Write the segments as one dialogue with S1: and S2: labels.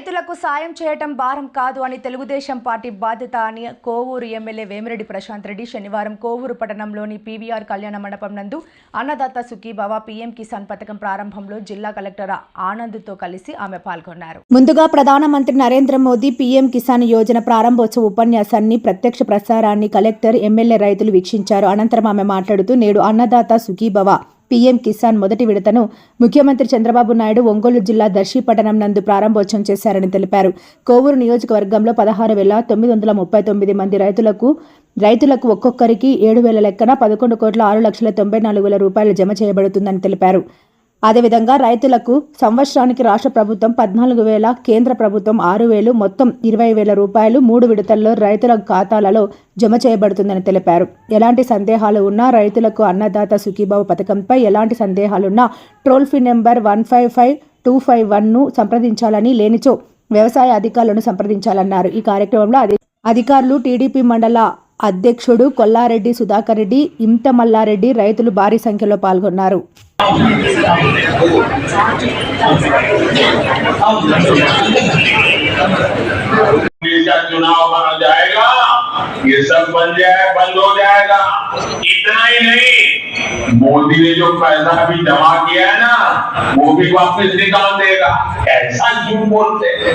S1: రైతులకు సాయం చేయటం భారం కాదు అని తెలుగుదేశం పార్టీ బాధ్యత అని కోవూరు ఎమ్మెల్యే వేమిరెడ్డి ప్రశాంత్ రెడ్డి శనివారం కోవూరు పట్టణంలోని పీవీఆర్ కళ్యాణ మండపం నందు అన్నదాత సుఖీభవ పీఎం కిసాన్ పథకం ప్రారంభంలో జిల్లా కలెక్టర్ ఆనంద్తో కలిసి ఆమె పాల్గొన్నారు.
S2: ముందుగా ప్రధానమంత్రి నరేంద్ర మోదీ పీఎం కిసాన్ యోజన ప్రారంభోత్సవ ఉపన్యాసాన్ని ప్రత్యక్ష ప్రసారాన్ని కలెక్టర్ ఎమ్మెల్యే రైతులు వీక్షించారు. అనంతరం ఆమె మాట్లాడుతూ నేడు అన్నదాత సుఖీభవ పీఎం కిసాన్ మొదటి విడతను ముఖ్యమంత్రి చంద్రబాబు నాయుడు ఒంగోలు జిల్లా దర్శి పట్టణం నందు ప్రారంభోత్సవం చేశారని తెలిపారు. కోవూరు నియోజకవర్గంలో పదహారు వేల తొమ్మిది వందల ముప్పై తొమ్మిది మంది రైతులకు రైతులకు ఒక్కొక్కరికి ఏడు వేల లెక్కన పదకొండు కోట్ల ఆరు లక్షల తొంభై నాలుగు వేల రూపాయలు జమ చేయబడుతుందని తెలిపారు. అదేవిధంగా రైతులకు సంవత్సరానికి రాష్ట్ర ప్రభుత్వం పద్నాలుగు వేల కేంద్ర ప్రభుత్వం ఆరు వేలు మొత్తం ఇరవై వేల రూపాయలు మూడు విడతల్లో రైతుల ఖాతాలలో జమ చేయబడుతుందని తెలిపారు. ఎలాంటి సందేహాలు ఉన్నా రైతులకు అన్నదాత సుఖీబాబు పథకంపై ఎలాంటి సందేహాలున్నా toll free number one five five two five వన్ను సంప్రదించాలని లేనిచో వ్యవసాయ అధికారులను సంప్రదించాలన్నారు. ఈ కార్యక్రమంలో అధికారులు టీడీపీ మండల అధ్యక్షుడు కొల్లారెడ్డి సుధాకర్ రెడ్డి ఇంతమల్లారెడ్డి రైతులు భారీ సంఖ్యలో పాల్గొన్నారు.
S3: चुनाव माना जाएगा, ये सब बन जाए, बंद हो जाएगा। इतना ही नहीं, मोदी ने जो पैसा भी जमा किया है ना, वो भी वापस निकाल देगा। ऐसा क्यों बोलते हैं?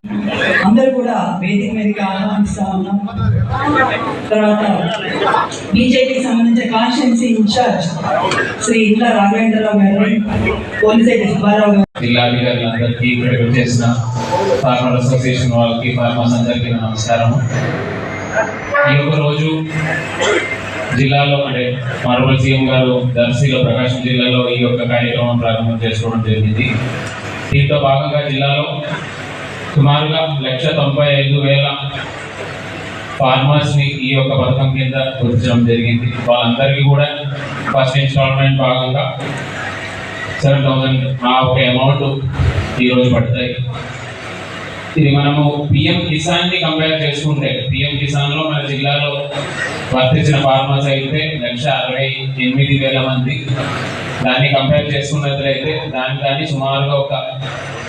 S4: అందరూ కూడా వేదిక మీదకి ఆహ్వానిస్తా ఉన్నాం. తర్వాత బీజేపీకి సంబంధించిన కాన్స్టిట్యున్సీ ఇన్ఛార్జ్ శ్రీ ఇండ్ల రాఘవేంద్రరావు గారు పోలిసెట్టి సుబ్బారావు గారు.
S5: జిల్లాధికారులందరికీ ఇక్కడ వచ్చేసిన ఫార్మర్ అసోసియేషన్ వాళ్ళకి ఫార్మర్స్ అందరికీ నమస్కారం ఈ యొక్క రోజు జిల్లాలో అంటే మరొక సీఎం గారు దర్శిలో ప్రకాశం జిల్లాలో ఈ యొక్క కార్యక్రమం ప్రారంభం చేసుకోవడం జరిగింది. దీంతో భాగంగా జిల్లాలో సుమారుగా లక్ష తొంభై ఐదు వేల ఫార్మర్స్ని ఈ యొక్క పథకం కింద గుర్తించడం జరిగింది. వాళ్ళందరికీ కూడా ఫస్ట్ ఇన్స్టాల్మెంట్ భాగంగా సెవెన్ థౌసండ్ ఆ ఒక అమౌంట్ ఈరోజు పడతాయి. ఇది మనము పిఎం కిసాన్ని కంపేర్ చేసుకుంటే పిఎం కిసాన్లో మన జిల్లాలో వర్తించిన ఫార్మర్స్ అయితే లక్ష అరవై ఎనిమిది వేల మంది. దాన్ని కంపేర్ చేసుకున్నట్లయితే దాని కానీ సుమారుగా ఒక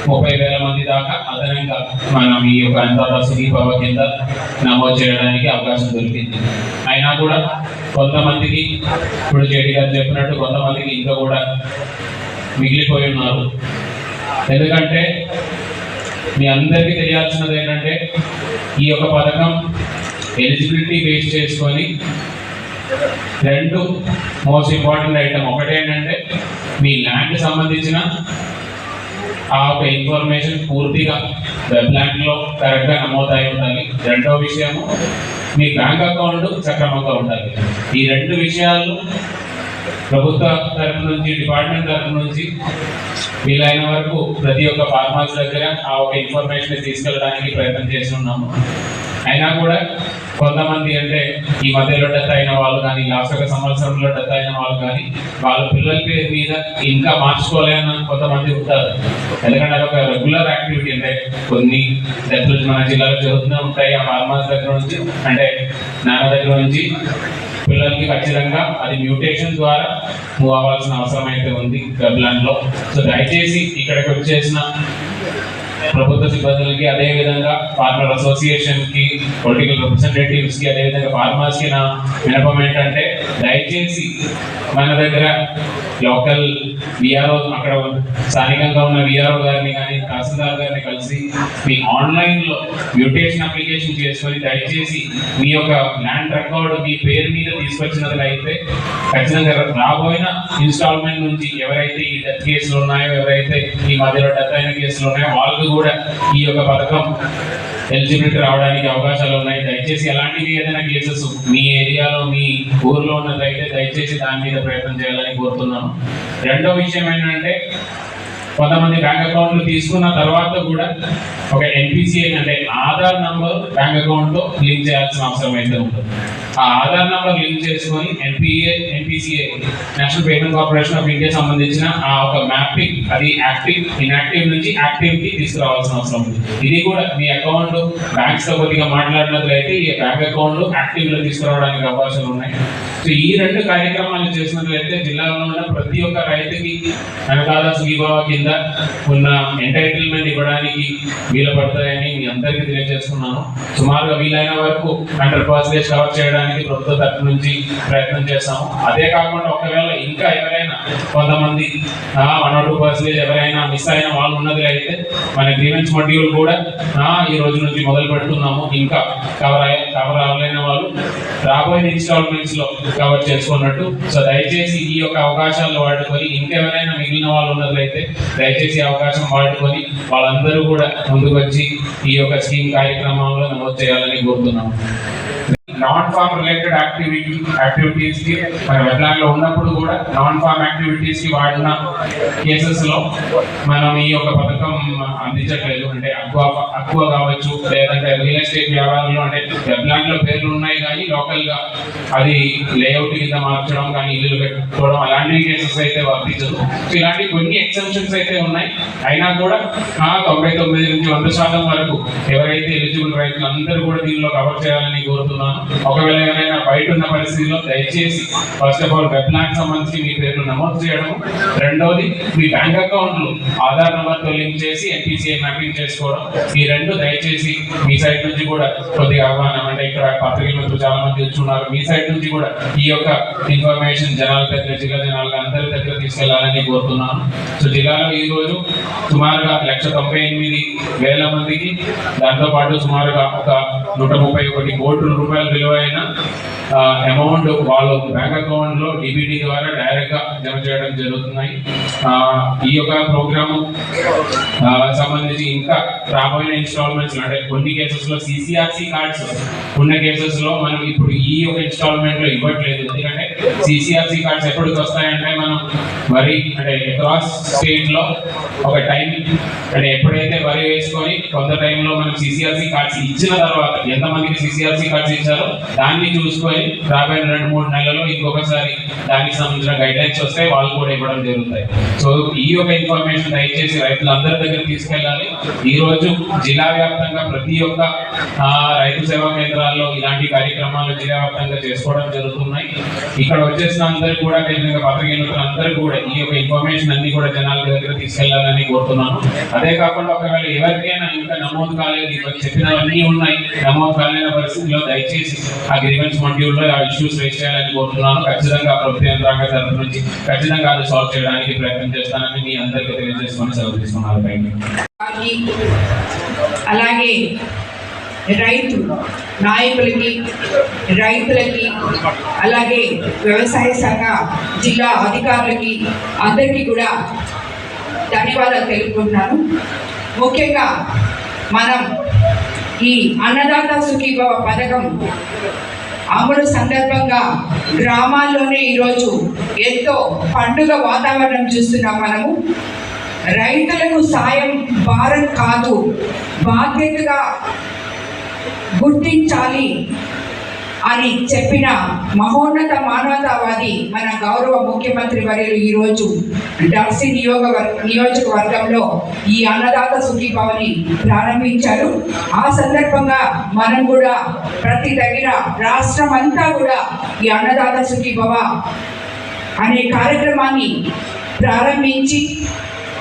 S5: ముప్పై వేల మంది దాకా అదనంగా మనం ఈ యొక్క అంతర్రా సుఖీభావ కింద నమోదు చేయడానికి అవకాశం దొరికింది. అయినా కూడా కొంతమందికి ఇప్పుడు జేడీ గారు చెప్పినట్టు కొంతమందికి ఇంకా కూడా మిగిలిపోయి ఉన్నారు. ఎందుకంటే మీ అందరికీ తెలియాల్సినది ఏంటంటే ఈ యొక్క పథకం ఎలిజిబిలిటీ బేస్ చేసుకొని రెండు మోస్ట్ ఇంపార్టెంట్ ఐటమ్. ఒకటి ఏంటంటే మీ ల్యాండ్ సంబంధించిన ఆ ఒక ఇన్ఫర్మేషన్ పూర్తిగా వెబ్ ల్యాండ్లో కరెక్ట్గా నమోదై ఉండాలి. రెండో విషయము మీ బ్యాంక్ అకౌంట్ సక్రమంగా ఉండాలి. ఈ రెండు విషయాలు ప్రభుత్వ తరపు నుంచి డిపార్ట్మెంట్ తరపు నుంచి వీలైన వరకు ప్రతి ఒక్క ఫార్మర్స్ దగ్గర ఆ ఒక ఇన్ఫర్మేషన్ తీసుకెళ్ళడానికి ప్రయత్నం చేస్తున్నాము. అయినా కూడా కొంతమంది అంటే ఈ మధ్యలో డెత్ అయిన వాళ్ళు కానీ లాస్ట్ ఒక సంవత్సరంలో డెత్ అయిన వాళ్ళు కానీ వాళ్ళ పిల్లల పేరు మీద ఇంకా మార్చుకోలేని కొంతమంది ఉంటారు. ఎందుకంటే అది ఒక రెగ్యులర్ యాక్టివిటీ అంటే కొన్ని డెత్లు మన జిల్లాలో జరుగుతూనే ఉంటాయి. ఆ ఫార్మర్స్ దగ్గర నుంచి అంటే నాన్న దగ్గర నుంచి పిల్లలకి ఖచ్చితంగా అది మ్యూటేషన్ ద్వారా మూవ్ అవ్వాల్సిన అవసరం అయితే ఉంది. వెబ్లాండ్లో సో దయచేసి ఇక్కడికి వచ్చేసిన ప్రభుత్వ సిబ్బందులకి అదే విధంగా ఫార్మర్ అసోసియేషన్కి పొలిటికల్ రిప్రజెంటేటివ్స్కి అదే విధంగా ఫార్మర్స్కి నా వినపం ఏంటంటే దయచేసి మన దగ్గర లోకల్ విఆర్ఓ అక్కడ స్థానికంగా ఉన్న విఆర్ఓ గారిని కానీ తహసీల్దార్ గారిని కలిసి మీ ఆన్లైన్లో మ్యూటేషన్ అప్లికేషన్ చేసుకొని దయచేసి మీ యొక్క ల్యాండ్ రికార్డు మీ పేరు మీద తీసుకొచ్చినట్లయితే ఖచ్చితంగా రాబోయిన ఇన్స్టాల్మెంట్ నుంచి ఎవరైతే ఈ డెత్ కేసులు ఉన్నాయో ఎవరైతే ఈ మధ్యలో డెత్ అయిన కేసులు ఉన్నాయో వాళ్ళకు కూడా ఈ యొక్క పథకం ఎలిజిబిలిటీ రావడానికి అవకాశాలు ఉన్నాయి. దయచేసి ఎలాంటివి ఏదైనా కేసెస్ మీ ఏరియాలో మీ ఊర్లో ఉన్నదైతే దయచేసి దాని మీద ప్రయత్నం చేయాలని కోరుతున్నాను. రెండో విషయం ఏంటంటే కొంతమంది బ్యాంక్ అకౌంట్లు తీసుకున్న తర్వాత కూడా ఒక ఎన్పిసిఐ అంటే ఆధార్ నంబర్ బ్యాంక్ అకౌంట్లో లింక్ చేయాల్సిన అవసరం అయితే ఉంటుంది. ఆ ఆధార్ నంబర్ లింక్ చేసుకొని NPA NPCI national payment corporation of India సంబంధించిన ఆ ఒక మ్యాపింగ్ అది యాక్టివ్ ఇన్యాక్టివ్ నుంచి యాక్టివ్కి తీసుకురావాల్సిన అవసరం ఉంది. ఇది కూడా మీ అకౌంట్ బ్యాంక్స్తో కొద్దిగా మాట్లాడినట్లయితే ఈ బ్యాంక్ అకౌంట్లు యాక్టివ్లో తీసుకురావడానికి అవకాశాలు ఉన్నాయి. సో ఈ రెండు కార్యక్రమాలు చేసినట్లయితే జిల్లాలో ఉన్న ప్రతి ఒక్క రైతుకి వెనకాల సుఖీభావ కింద ఉన్న ఎంటైటిల్మెంట్ ఇవ్వడానికి వీలు పడతాయని మీ అందరికీ తెలియజేస్తున్నాను. సుమారుగా వీలైన వరకు హండ్రెడ్ పర్సెంటేజ్ కవర్ చేయడానికి ప్రభుత్వ తరఫు నుంచి ప్రయత్నం చేస్తాము అదే కాకుండా ఒకవేళ ఇంకా ఎవరైనా కొంతమంది వన్ ఆర్ టూ పర్సెంటేజ్ ఎవరైనా మిస్ అయిన వాళ్ళు ఉన్నది అయితే మన గ్రీవెన్స్ మడ్యూల్ కూడా ఈ రోజు నుంచి మొదలు పెడుతున్నాము. ఇంకా కవర్ అయ్యే కవర్ అవ్వలేని వాళ్ళు. రాబోయే ఇన్స్టాల్మెంట్స్లో కవర్ చేసుకున్నట్టు. సో దయచేసి ఈ యొక్క అవకాశాలు వాడుకొని ఇంకెవరైనా మిగిలిన వాళ్ళు ఉన్నట్లయితే దయచేసి అవకాశం వాడుకొని వాళ్ళందరూ కూడా ముందుకు వచ్చి ఈ యొక్క స్కీమ్ కార్యక్రమంలో నమోదు చేయాలని కోరుతున్నాము. నాన్ ఫార్మ్ రిలేటెడ్ యాక్టివిటీ యాక్టివిటీస్కి మన వెబ్లాగ్లో ఉన్నప్పుడు కూడా నాన్ ఫార్మ్ యాక్టివిటీస్కి వాడిన కేసెస్లో మనం ఈ యొక్క పథకం అందించట్లేదు. అంటే అక్వా అక్వా కావచ్చు లేదంటే రియల్ ఎస్టేట్ వ్యాపారంలో అంటే వెబ్లాగ్లో పేర్లు ఉన్నాయి కానీ లోకల్గా అది లేఅవుట్ కింద మార్చడం కానీ ఇల్లు పెట్టుకోవడం అలాంటి కేసెస్ అయితే వర్తించదు. సో ఇలాంటి కొన్ని ఎక్సెప్షన్స్ అయితే ఉన్నాయి. అయినా కూడా తొంభై తొమ్మిది నుంచి వంద శాతం వరకు ఎవరైతే ఎలిజిబుల్ రైతులు అందరూ కూడా దీనిలో కవర్ చేయాలని కోరుతున్నాను. ఒకవేళ ఎవరైనా బయట ఉన్న పరిస్థితిలో దయచేసి ఫస్ట్ ఆఫ్ ఆల్ వెబ్లాక్ సంబంధించి మీ పేరు నమోదు చేయడం రెండోది మీ బ్యాంక్ అకౌంట్లు ఆధార్ నెంబర్తో లింక్ చేసి ఎన్పిసిఐ మ్యాపింగ్ చేసుకోవడం. ఈ రెండు దయచేసి మీ సైడ్ నుంచి కూడా కొద్దిగా ఆహ్వానం అంటే ఇక్కడ పత్రికల చాలా మంది వచ్చి ఉన్నారు మీ సైడ్ నుంచి కూడా ఈ యొక్క ఇన్ఫర్మేషన్ జనాల దగ్గర జిల్లా జనాలుగా అందరి దగ్గర తీసుకెళ్ళాలని కోరుతున్నాను. సో జిల్లాలో ఈ రోజు సుమారుగా లక్ష తొంభై ఎనిమిది వేల మందికి దాంతో పాటు సుమారుగా ఒక నూట ముప్పై ఒకటి కోట్ల రూపాయల విలువైన అమౌంట్ వాళ్ళ బ్యాంక్ అకౌంట్లో డిబిటీ ద్వారా డైరెక్ట్గా జమ చేయడం జరుగుతున్నాయి. ఈ యొక్క ప్రోగ్రాము సంబంధించి ఇంకా రాబోయే ఇన్స్టాల్మెంట్స్ అంటే కొన్ని కేసెస్లో సిసిఆర్సి కార్డ్స్ ఉన్న కేసెస్లో మనం ఇప్పుడు ఈ యొక్క ఇన్స్టాల్మెంట్లో ఇవ్వట్లేదు. ఎందుకంటే సిసిఆర్సి కార్డ్స్ ఎప్పటికి వస్తాయంటే మనం వరి అంటే క్రాస్ స్టేట్లో ఒక టైం అంటే ఎప్పుడైతే వరి వేసుకొని కొంత టైంలో మనం సిసిఆర్సి కార్డ్స్ ఇచ్చిన తర్వాత ఎంతమందికి సిసిఆర్సి కార్డ్స్ ఇచ్చారో దాన్ని చూసుకొని రాబోయే రెండు మూడు నెలల్లో ఇంకొకసారి దానికి సంబంధించిన గైడ్లైన్స్ వస్తే వాళ్ళు కూడా ఇవ్వడం జరుగుతాయి. సో ఈ యొక్క ఇన్ఫర్మేషన్ దయచేసి రైతులందరి దగ్గర తీసుకెళ్ళాలి. ఈ రోజు జిల్లా వ్యాప్తంగా ప్రతి ఒక్క రైతు సేవా కేంద్రాల్లో ఇలాంటి కార్యక్రమాలు జిల్లా వ్యాప్తంగా చేసుకోవడం జరుగుతున్నాయి. ఇక్కడ వచ్చేసిన అందరూ కూడా అదేవిధంగా పత్రికలు అందరూ కూడా ఈ యొక్క ఇన్ఫర్మేషన్ అన్ని కూడా జనాల దగ్గర తీసుకెళ్ళాలని కోరుతున్నాను. అదే కాకుండా ఒకవేళ ఎవరికైనా ఇంకా నమోదు కాలేదు ఇవ్వ- చెప్పినవన్నీ ఉన్నాయి నమోదు కాలేని పరిస్థితిలో దయచేసి ఆ గ్రీవెన్స్లో ఆ ఇష్యూస్ రేస్ చేయాలని కోరుతున్నాను. ఖచ్చితంగా ప్రభుత్వ యంత్రాంగ తరఫు నుంచి ఖచ్చితంగా అది సాల్వ్ చేయడానికి ప్రయత్నం చేస్తానని మీ అందరికీ తెలియజేసుకొని సెలవు తీసుకున్నారు
S6: అలాగే రైతు నాయకులకి రైతులకి అలాగే వ్యవసాయ శాఖ జిల్లా అధికారులకి అందరికీ కూడా ధన్యవాదాలు తెలుపుకుంటున్నాను. ముఖ్యంగా మనం ఈ అన్నదాత సుఖీభవ పథకం అమలు సందర్భంగా గ్రామాల్లోనే ఈరోజు ఎంతో పండుగ వాతావరణం చూస్తున్నాం మనము. రైతులకు సాయం భారం కాదు బాధ్యతగా గుర్తించాలి అని చెప్పిన మహోన్నత మానవతావాది మన గౌరవ ముఖ్యమంత్రి వర్యులు ఈరోజు డర్సి నియోగ నియోజకవర్గంలో ఈ అన్నదాత సుఖీభావని ప్రారంభించారు. ఆ సందర్భంగా మనం కూడా ప్రతి దగ్గర రాష్ట్రం అంతా కూడా ఈ అన్నదాత సుఖీభవ అనే కార్యక్రమాన్ని ప్రారంభించి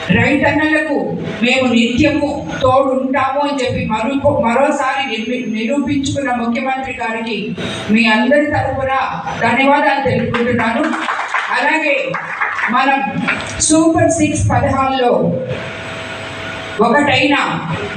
S6: రైతన్నలకు మేము నిత్యము తోడు ఉంటాము అని చెప్పి మరో మరోసారి నిరూపించుకున్న ముఖ్యమంత్రి గారికి మీ అందరి తరఫున ధన్యవాదాలు తెలుపుకుంటున్నాను. అలాగే మనం సూపర్ సిక్స్ పదహారులో ఒకటైన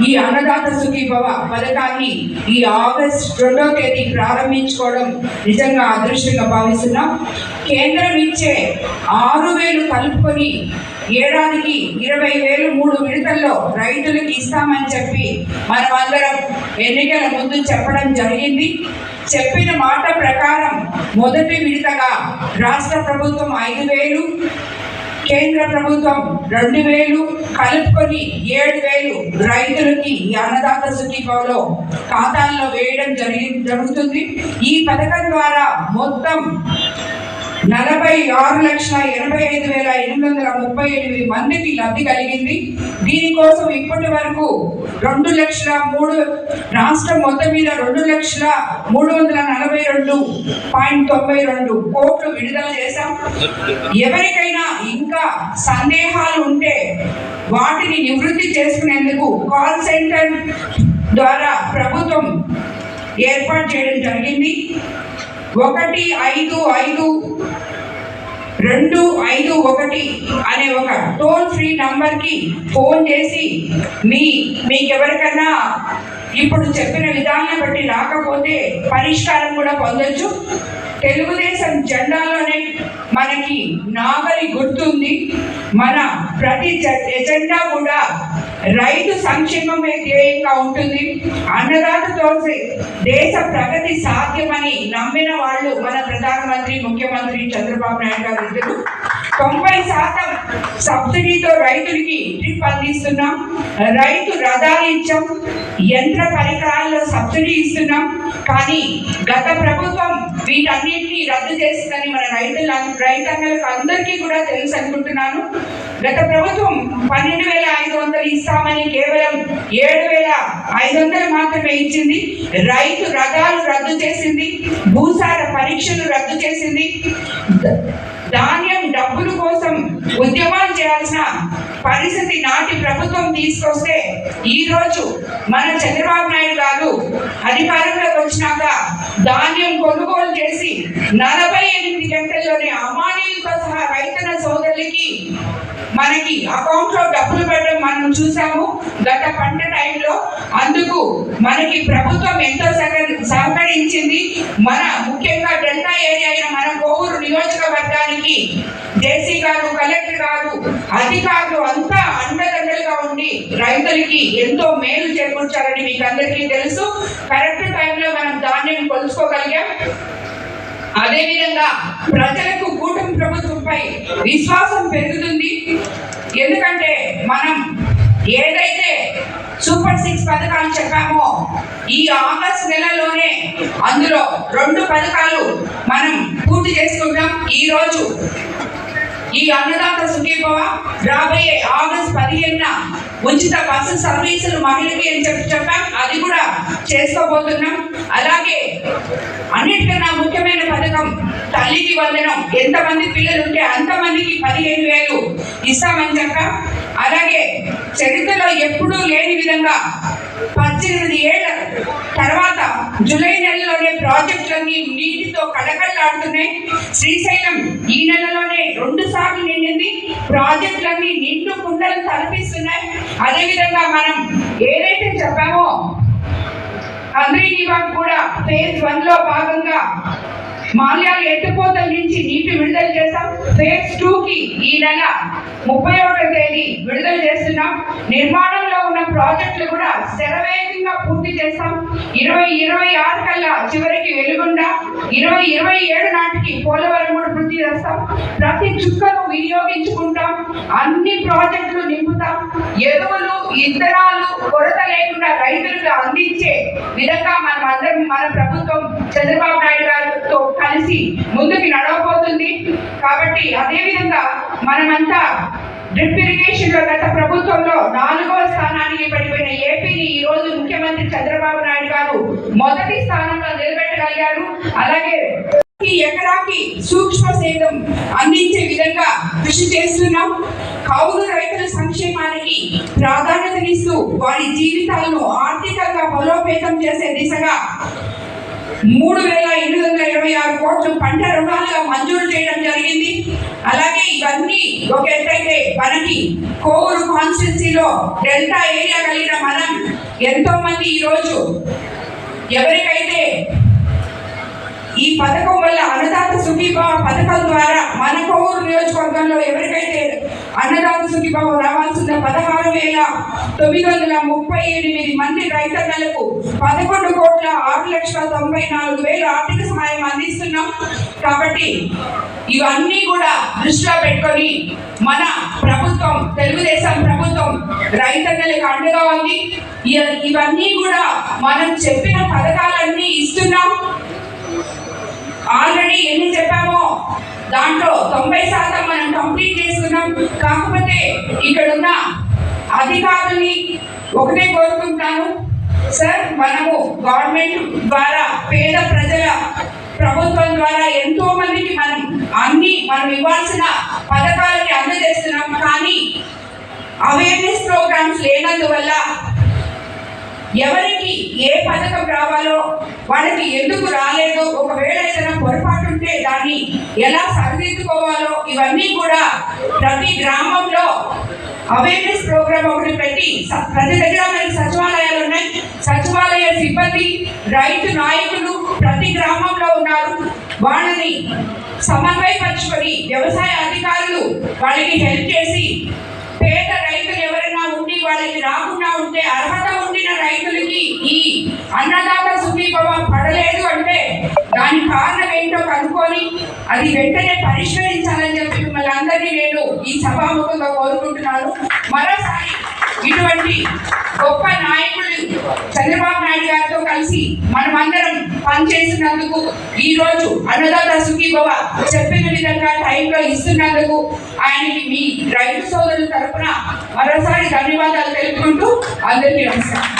S6: ఈ అన్నదాత సుఖీభవ పథకాన్ని ఈ ఆగస్ట్ రెండో తేదీ ప్రారంభించుకోవడం నిజంగా అదృష్టంగా భావిస్తున్నాం. కేంద్రం ఇచ్చే ఆరు వేలు కలుపుకొని ఏడాదికి ఇరవై వేలు మూడు విడతల్లో రైతులకు ఇస్తామని చెప్పి మనమందరం ఎన్నికల ముందు చెప్పడం జరిగింది. చెప్పిన మాట ప్రకారం మొదటి విడతగా రాష్ట్ర ప్రభుత్వం ఐదు వేలు కేంద్ర ప్రభుత్వం రెండు వేలు కలుపుకొని ఏడు వేలు రైతులకి అన్నదాత సుఖీభావలో ఖాతాల్లో వేయడం జరిగి జరుగుతుంది. ఈ పథకం ద్వారా మొత్తం నలభై ఆరు లక్షల ఎనభై ఐదు వేల ఎనిమిది వందల ముప్పై ఎనిమిది మందికి లబ్ధి కలిగింది. దీనికోసం ఇప్పటి వరకు రెండు లక్షల మూడు రాష్ట్రం మొత్తం మీద రెండు లక్షల మూడు వందల నలభై రెండు పాయింట్ తొంభై రెండు కోట్లు విడుదల చేశాం. ఎవరికైనా ఇంకా సందేహాలు ఉంటే వాటిని నివృత్తి చేసుకునేందుకు కాల్ సెంటర్ ద్వారా ప్రభుత్వం ఏర్పాటు చేయడం జరిగింది. ఒకటి ఐదు ఐదు రెండు ఐదు ఒకటి అనే ఒక టోల్ ఫ్రీ నంబర్కి ఫోన్ చేసి మీ మీకెవరికన్నా ఇప్పుడు చెప్పిన విధానం బట్టి రాకపోతే పరిష్కారం కూడా పొందొచ్చు. తెలుగుదేశం జెండాలోనే మనకి నాగలి గుర్తుంది. మన ప్రతి ఎజెండా కూడా రైతు సంక్షేమమే ధ్యేయంగా ఉంటుంది. అన్నదాతతో దేశ ప్రగతి సాధ్యమని నమ్మిన వాళ్ళు మన ప్రధానమంత్రి ముఖ్యమంత్రి చంద్రబాబు నాయుడు గారు. ఇద్దరు తొంభై శాతం సబ్సిడీతో రైతులకి డ్రిప్ అందిస్తున్నాం రైతు రథాలు ఇచ్చాం యంత్ర పరికరాల్లో సబ్సిడీ ఇస్తున్నాం. కానీ గత ప్రభుత్వం వీటన్నిటిని రద్దు చేసిందని మన రైతుల రైతాంగాలకు అందరికీ కూడా తెలుసు అనుకుంటున్నాను. గత ప్రభుత్వం పన్నెండు వేల ఐదు వందలు ఇస్తామని కేవలం ఏడు వేల ఐదు వందలు మాత్రమే ఇచ్చింది. రైతు రథాలు రద్దు చేసింది. భూసార పరీక్షలు రద్దు చేసింది. ధాన్యం ఉద్యమాలు చేయాల్సిన పరిస్థితి నాటి ప్రభుత్వం తీసుకొస్తే ఈ రోజు మన చంద్రబాబు నాయుడు గారు అధికారంలోకి వచ్చినాక ధాన్యం కొనుగోలు చేసి నలభై ఎనిమిది గంటల్లోనే అమ్మ మనకి అకౌంట్లో డబ్బులు పెట్టడం మనం చూసాము గత పంట టైంలో అందుకు మనకి ప్రభుత్వం ఎంతో సహకరించింది. మన ముఖ్యంగా డెల్టా ఏరియా అయిన మన కోవూరు నియోజకవర్గానికి జేసీ గారు కలెక్టర్ గారు అధికారులు అంతా అండదండలుగా ఉండి రైతులకి ఎంతో మేలు చేకూర్చారని మీకు అందరికీ తెలుసు. కరెక్ట్ టైంలో మనం ధాన్యం కొలుసుకోగలిగాం. అదేవిధంగా ప్రజలకు కూటమి ప్రభుత్వంపై విశ్వాసం పెరుగుతుంది. ఎందుకంటే మనం ఏదైతే సూపర్ సిక్స్ పథకాలు చెప్పామో ఈ ఆగస్ట్ నెలలోనే అందులో రెండు పథకాలు మనం పూర్తి చేసుకుంటాం. ఈ రోజు ఈ అన్నదాత సుఖీభవ రాబోయే ఆగస్ట్ పదిహేనున ఉచిత బస్సు సర్వీసులు మహిళకి అని చెప్పి చెప్పాం. అది కూడా చేసుకోబోతున్నాం. అలాగే అన్నిటికన్నా ముఖ్యమైన పథకం తల్లికి వందనం. ఎంతమంది పిల్లలు ఉంటే అంతమందికి పదిహేను వేలు ఇస్తామని చెప్పాం. అలాగే చరిత్రలో ఎప్పుడూ లేని విధంగా పద్దెనిమిది ఏళ్ళ తర్వాత జూలై నెలలోనే ప్రాజెక్టులన్నీ నీటితో కళకళలాడుతున్నాయి. శ్రీశైలం ఈ నెలలోనే రెండు సార్లు నిండింది. ప్రాజెక్టులన్నీ నిండు కుండలు తలపిస్తున్నాయి. అదేవిధంగా మనం ఏదైతే చెప్పామో అందరికీ కూడా ఫేజ్ వన్లో భాగంగా మాల్యాల ఎత్తిపోతల నుంచి నీటి విడుదల చేస్తాం ఫేజ్ టూ కి ఈ నెల ముప్పై ఒకటో తేదీ విడుదల చేస్తున్నాం. నిర్మాణంలో ఉన్న ప్రాజెక్టులు కూడా శరవేగంగా పూర్తి చేస్తాం ఇరవై ఇరవై ఆరు కల్లా చివరికి వెలుగొండ ఇరవై ఇరవై ఏడు నాటికి పోలవరం కూడా పూర్తి చేస్తాం. ప్రతి చుక్కను వినియోగించుకుంటాం. అన్ని ప్రాజెక్టులు నింపుతాం. ఎరువులు ఇత్తనాలు కొరత లేకుండా రైతులకు అందించే విధంగా మనం అందరం మన ప్రభుత్వం చంద్రబాబు నాయుడు గారితో కలిసి ముందుకు నడవబోతుంది. కాబట్టి అదే విధంగా మనమంతా డ్రిప్ ఇరిగేషన్లో గత ప్రభుత్వంలో నాలుగవ స్థానానికి పడిపోయిన ఏపీని ఈ రోజు ముఖ్యమంత్రి చంద్రబాబు నాయుడు గారు మొదటి స్థానంలో నిలబెట్టగలిగారు. అలాగే ఎకరాకి సూక్ష్మ సేద్యం అందించే విధంగా కృషి చేస్తున్నాం. కౌలు రైతుల సంక్షేమానికి ప్రాధాన్యతనిస్తూ వారి జీవితాలను ఆర్థికంగా బలోపేతం చేసే దిశగా మూడు వేల ఎనిమిది వందల ఇరవై ఆరు కోట్లు పంట రుణాలుగా మంజూరు చేయడం జరిగింది. అలాగే ఇవన్నీ ఒక ఎత్తైతే మనకి కోవూరు కాన్స్టిట్యున్సీలో డెల్టా ఏరియా కలిగిన మనం ఎంతో మంది ఈరోజు ఎవరికైతే ఈ పథకం వల్ల అన్నదాత సుఖీభావ పథకం ద్వారా మన కోవూరు నియోజకవర్గంలో ఎవరికైతే అన్నదాత సుఖీభావం రావాల్సిన పదహారు వేల తొమ్మిది వందల ముప్పై ఎనిమిది మంది రైతన్నలకు పదకొండు కోట్ల ఆరు లక్షల తొంభై నాలుగు వేల ఆర్థిక సహాయం అందిస్తున్నాం. కాబట్టి ఇవన్నీ కూడా దృష్టిలో పెట్టుకొని మన ప్రభుత్వం తెలుగుదేశం ప్రభుత్వం రైతన్నలకు అండగా ఉంది. ఇవన్నీ కూడా మనం చెప్పిన పథకాలన్నీ ఇస్తున్నాం. ఆల్రెడీ ఎన్ని చెప్పామో దాంట్లో తొంభై శాతం మనం కంప్లీట్ చేసుకున్నాం. కాకపోతే ఇక్కడున్న అధికారుల్ని ఒకటే కోరుకుంటాను. సార్ మనము గవర్నమెంట్ ద్వారా పేద ప్రజల ప్రభుత్వం ద్వారా ఎంతో మందికి మనం అన్ని మనం ఇవ్వాల్సిన పథకాలని అందజేస్తున్నాం. కానీ అవేర్నెస్ ప్రోగ్రామ్స్ లేనందువల్ల ఎవరికి ఏ పథకం రావాలో వాళ్ళకి ఎందుకు రాలేదో? ఒకవేళ ఏదైనా పొరపాటు ఉంటే దాన్ని ఎలా సరిదిద్దుకోవాలో ఇవన్నీ కూడా ప్రతి గ్రామంలో అవేర్నెస్ ప్రోగ్రామ్ ఒకటి పెట్టి ప్రతి దగ్గర మనకి సచివాలయాలు ఉన్నాయి. సచివాలయ సిబ్బంది రైతు నాయకులు ప్రతి గ్రామంలో ఉన్నారు. వాళ్ళని సమన్వయపరుచుకొని వ్యవసాయ అధికారులు వాళ్ళకి హెల్ప్ చేసి పేద రైతులు ఎవరైనా ఉండి వాళ్ళకి రాకుండా ఉంటే అర్హత ఉండిన రైతులకి ఈ అన్నదాత సుఖీభవ పడలేదు అంటే దాని కారణం ఏంటో కనుక్కొని అది వెంటనే పరిష్కరించాలని చెప్పి మిమ్మల్ని అందరినీ నేను ఈ సభాముఖంగా కోరుకుంటున్నాను. మరోసారి ఇటువంటి గొప్ప నాయకులు చంద్రబాబు నాయుడు గారితో కలిసి మనమందరం పనిచేసినందుకు ఈ రోజు అన్నదాత సుఖీభవ చెప్పిన విధంగా టైంలో ఇస్తున్నందుకు ఆయనకి మీ రైతు సోదరుల తరపున మరోసారి ధన్యవాదాలు తెలుపుకుంటూ అందరికీ నమస్కారం.